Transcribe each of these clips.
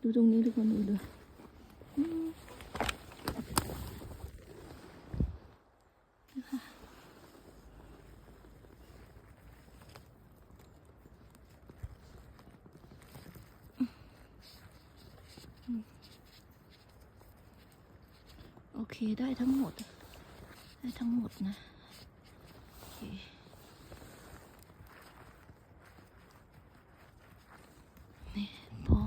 ดูตรงนี้ทุกคนดูดูอืมนะคะโอเคได้ทั้งหมด ได้ทั้งหมดนะ โอเคนี่พอ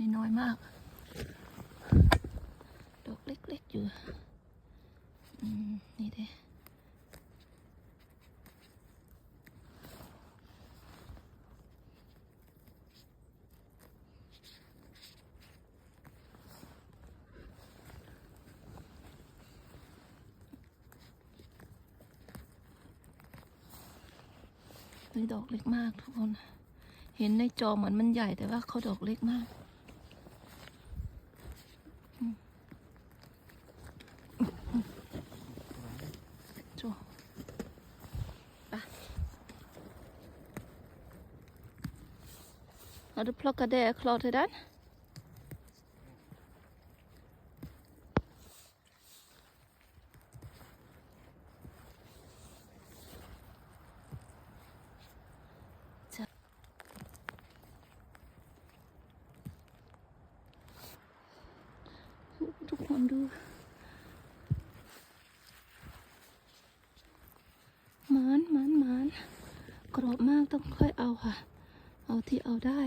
นี่น้อยมาก ดอกเล็กๆอยู่นี่เด้นี่ดอกเล็กมากทุกคน เห็นในจอเหมือนมันใหญ่แต่ว่าเขาดอกเล็กมาก Har du plockat det klart till den? ทุกคนดูมานมานมานกรอบมากต้องค่อยเอาค่ะ เอาที่เอาได้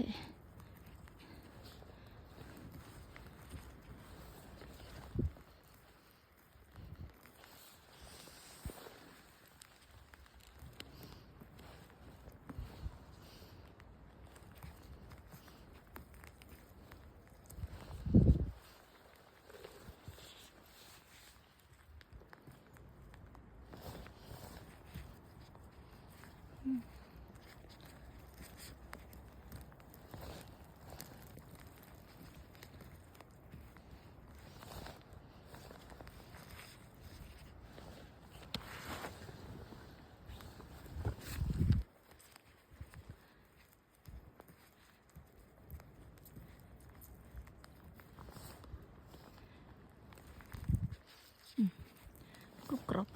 กรุบกรอบ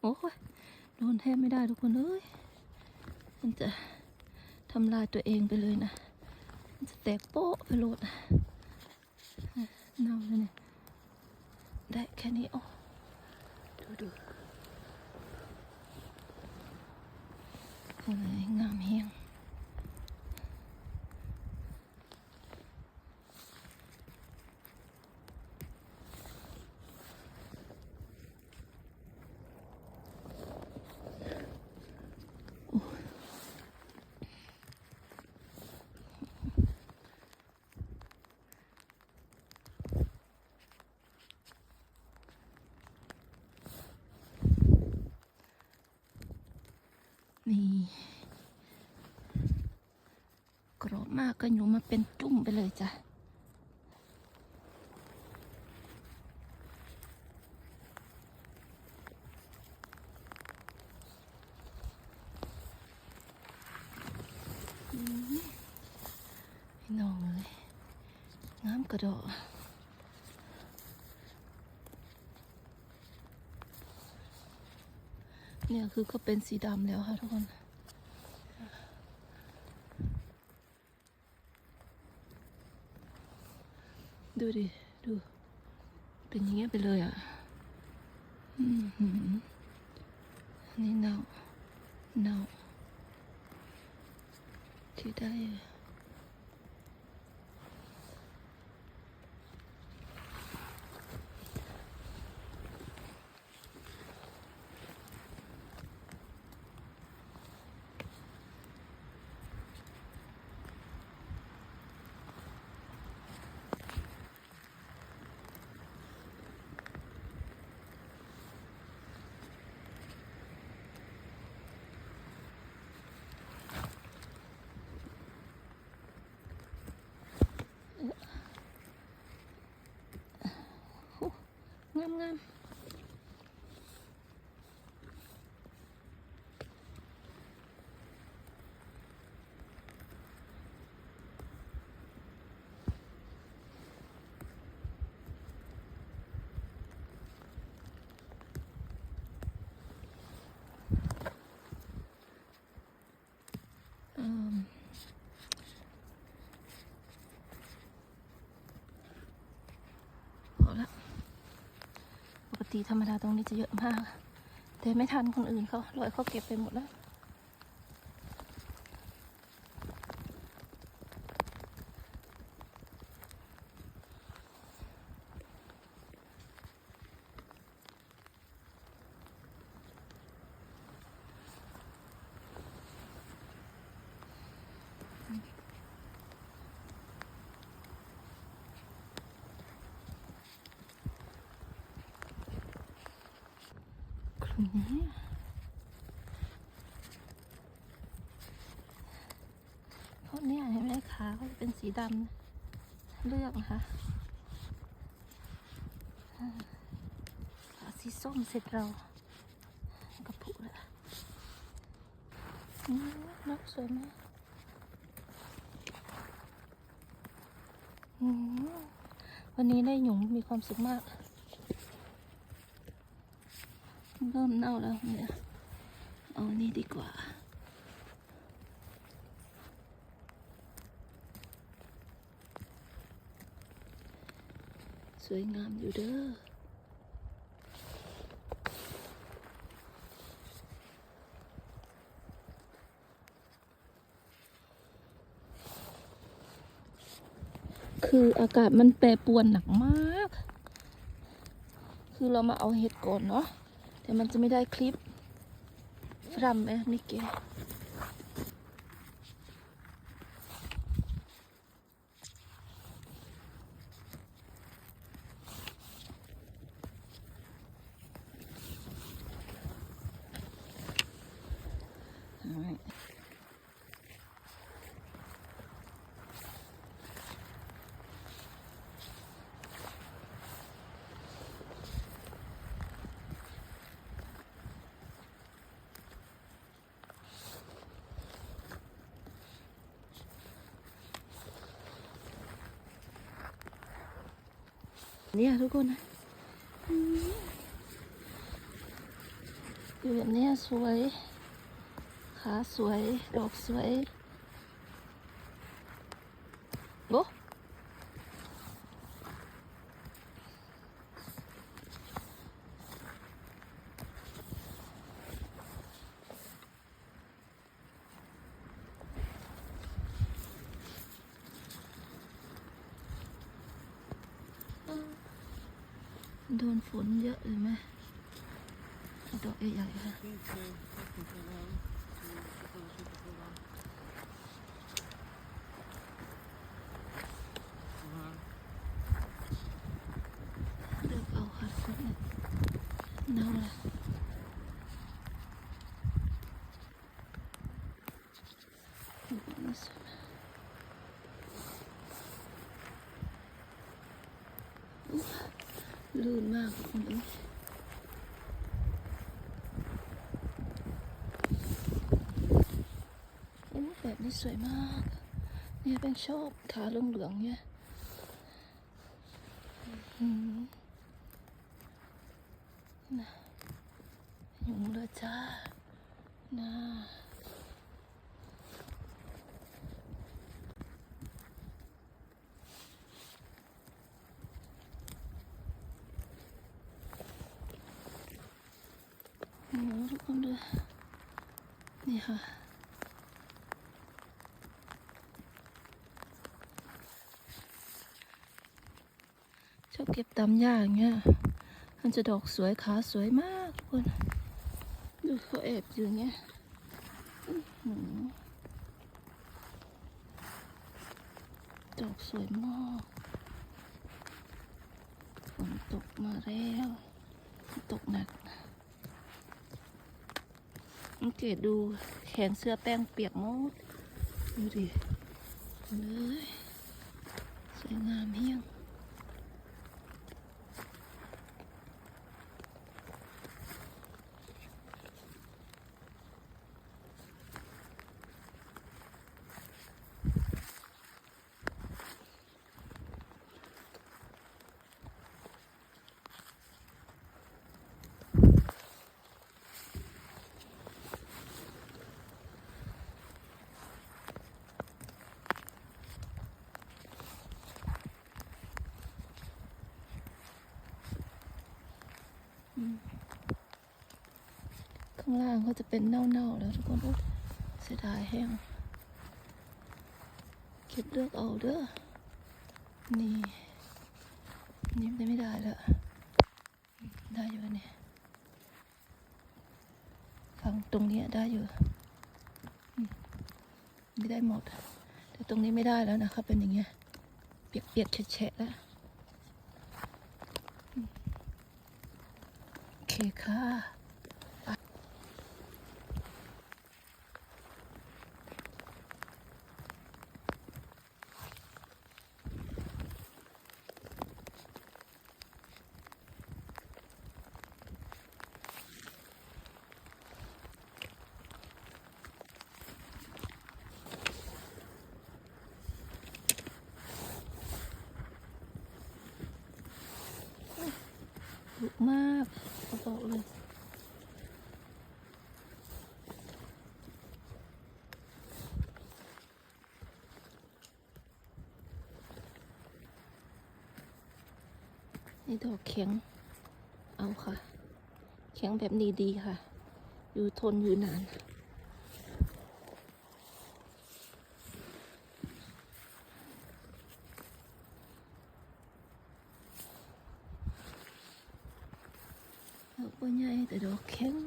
โอ้ย โดนแทบไม่ได้ทุกคนเอ้ยมันจะทำลายตัวเองไปเลยนะ มันจะแตกโป๊ะไปโลดนะเน่าเลยเนี่ยได้แค่นี้โอ้ดูดูอะไรงามเฮียง นี่ กร อบมากก็อยู่มาเป็นจุ่มไปเลยจ้ะน้องเลยงามกระโดดเนี่ยคือก็เป็นสีดำแล้วค่ะทุกคน ดูดิ ดู เป็นอย่างเงี้ยไปเลยอะอืมหือนนี่เน่าเน่าที่ได้ามงามเอิ่มเอาละปก ติธรรมดาตรงนี้จะเยอะมาก แต่ไม่ทันคนอื่นเขาลอยเขาเก็บไปหมดแล้ว พราะเนี่ยเห็นไหมขาเขาจะเป็นสีดำเลือกนะคะขาสีส้มเสร็จเรากระปุกแล้วอืมนกสวยมากอืมวันนี้ได้หยุงมีความสุขมาก เริ่มเน่าแล้วเนี่ยเอาอันนี้ดีกว่า สวยงามอยู่เด้อคืออากาศมันแปรปรวนหนักมาก คือเรามาเอาเห็ดก่อนเนาะ แต่มันจะไม่ได้คลิปฟรัมเอ้นิเกเนี้ทุกคนนะอยู่แบบนี้สวย ขาสวย ดอกสวยโอ้ โดนฝนเยอะเลยไหมดอกใหญ่ๆค่ะ เลือกเอาค่ะทุกคนเน่าละโอ้โหนี่สวยมากอุ๊ย ลื่นมากทุกคนเอ้ยโอ้แบบนี้สวยมาก เนี่ยเป็นชอบขาเหลืองๆเนี่ยอืมนะยุงเลยจ้านะ โอ้โหทุกคนดู นี่ค่ะ ชอบเก็บตามหญ้าอย่างเงี้ย มันจะดอกสวยขาสวยมากทุกคน ดูเขาแอบอยู่างเงี้ยดอกสวยมากฝนตกมาแล้ว ตกหนัก สังเกตดูแขนเสื้อแป้งเปียกหมด ดูดิเลยสวยงามเฮี้ยง ข้างล่างก็จะเป็นเน่าๆแล้วทุกคนเสียดายแห้งเก็บเลือกเอาเด้อนี่นี่ได้ไม่ได้แล้วได้อยู่นเนี่ยฝั่งตรงนี้ได้อยู่ไม่ได้หมดแต่ตรงนี้ไม่ได้แล้วนะคะเป็นอย่างเงี้ยเปียกๆแฉะๆแล้วอืม โอเคค่ะไปดุมากเขาบอกเลย นี่ ดอกแข็ง เอาค่ะ แข็งแบบนี้ดีค่ะ อยู่ทนอยู่นานดอกบัวใหญ่แต่ดอกแข็ง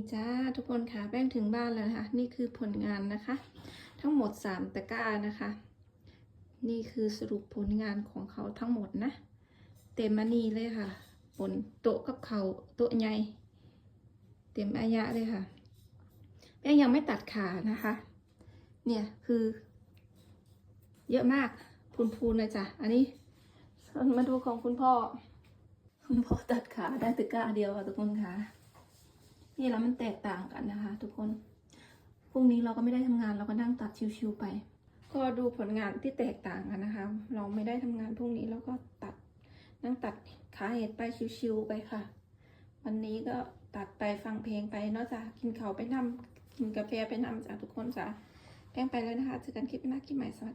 ี่จ้าทุกคนค่ะแป้งถึงบ้านแล้วนะคะ นี่คือผลงานนะคะ ทั้งหมด 3 ตะกร้านะคะ นี่คือสรุปผลงานของเขาทั้งหมดนะ เต็มมานี่เลยค่ะบนโต๊ะกับเขาโต๊ะใหญ่เต็มอายะเลยค่ะแป้งยังไม่ตัดขานะคะ เนี่ยคือ เยอะมากพูนๆเลยจ้ะอันนี้มาดูของคุณพ่อ คุณพ่อตัดขาได้ตะกร้าเดียวค่ะทุกคนค่ะ นี่แล้วมันแตกต่างกันนะคะ ทุกคน พรุ่งนี้เราก็ไม่ได้ทำงานเราก็นั่งตัดชิวๆไป ก็ดูผลงานที่แตกต่างกันนะคะ เราไม่ได้ทำงานพรุ่งนี้เราก็ตัดนั่งตัดขาเห็ดไปชิวๆไปค่ะ วันนี้ก็ตัดไปฟังเพลงไปเนอกจากกินข้าวไปนำกินกาแฟไปนำจากทุกคนจ้ะแป้งไปแล้วนะคะเจอกันคลิปหน้าคลิปใหม่สวัสดี